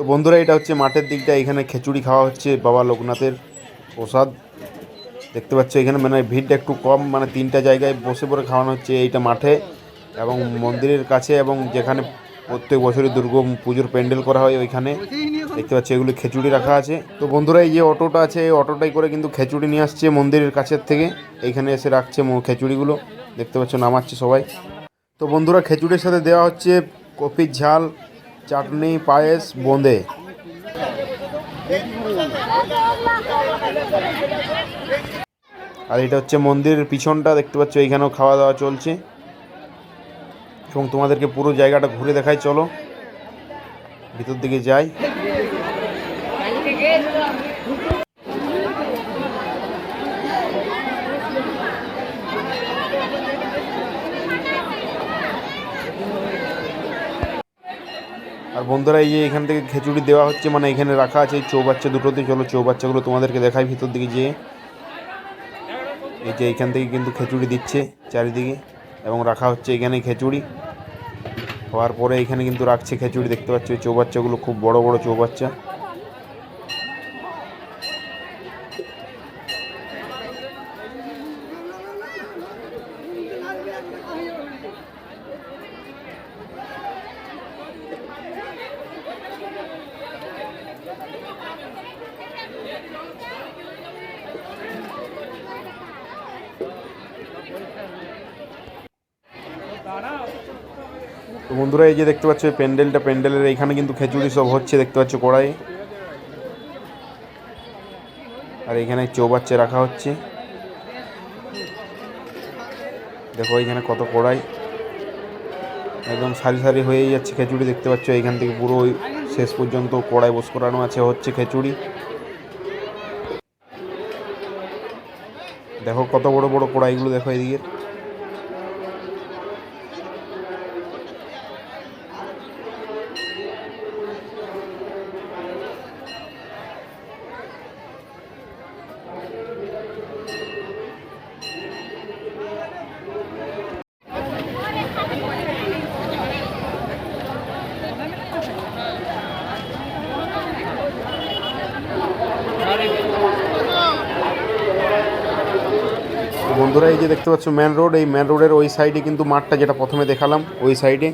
তো বন্ধুরা, এটা হচ্ছে মাঠের দিকটা। এখানে খিচুড়ি খাওয়া হচ্ছে বাবা লোকনাথের প্রসাদ। দেখতে পাচ্ছ, এখানে মানে ভিড়টা একটু কম মানে তিনটা জায়গায় বসে পড়ে খাওয়ানো হচ্ছে এইটা মাঠে। এবং মন্দিরের কাছে এবং যেখানে প্রত্যেক বছরই দুর্গা পুজোর প্যান্ডেল করা হয় ওইখানে। দেখতে পাচ্ছি, এগুলো খিচুড়ি রাখা আছে। তো বন্ধুরা, এই যে অটোটা আছে, এই অটোটাই করে কিন্তু খিচুড়ি নিয়ে আসছে মন্দিরের কাছের থেকে। এইখানে এসে রাখছে খিচুড়িগুলো। দেখতে পাচ্ছ, নামাচ্ছে সবাই। তো বন্ধুরা, খিচুড়ির সাথে দেওয়া হচ্ছে কপির ঝাল। চাটনি, পায়েস, বোঁদে। আর এটা হচ্ছে মন্দিরের পিছনটা, দেখতে পাচ্ছ এইখানেও খাওয়া দাওয়া চলছে। এবং তোমাদেরকে পুরো জায়গাটা ঘুরে দেখাই, চলো। ভিতর দিকে যাই। আর বন্ধুরা, এই যে এখান থেকে খিচুড়ি দেওয়া হচ্ছে মানে এখানে রাখা আছে চৌবাচ্চা দুটোতে চলো চৌবাচ্চাগুলো তোমাদেরকে দেখাই ভিতর দিকে যেয়ে এই যে এখান থেকে কিন্তু খিচুড়ি দিচ্ছে চারিদিকে, এবং রাখা হচ্ছে এখানে খিচুড়ি। হওয়ার পরে এখানে কিন্তু রাখছে খিচুড়ি, দেখতে পাচ্ছি এই চৌবাচ্চাগুলো, খুব বড় বড় চৌবাচ্চা। তো বন্ধুরা, এই যে দেখতে পাচ্ছ প্যান্ডেলটা, প্যান্ডেলের এখানে কিন্তু খিচুড়ি সব হচ্ছে, দেখতে পাচ্ছ কড়াই। আর এখানে চৌবাচ্চা রাখা হচ্ছে। দেখো এখানে কত কড়াই। একদম সারি সারি হয়েই যাচ্ছে খিচুড়ি দেখতে পাচ্ছ এখান থেকে পুরো শেষ পর্যন্ত কড়াই বস করানো আছে, হচ্ছে খিচুড়ি দেখো কত বড় বড় কড়াইগুলো, দেখো এদিকে তো বন্ধুরা, এই যে দেখতে পাচ্ছ মেন রোড এই মেন রোডের ওই সাইডে কিন্তু মাঠটা যেটা প্রথমে দেখালাম, ওই সাইডে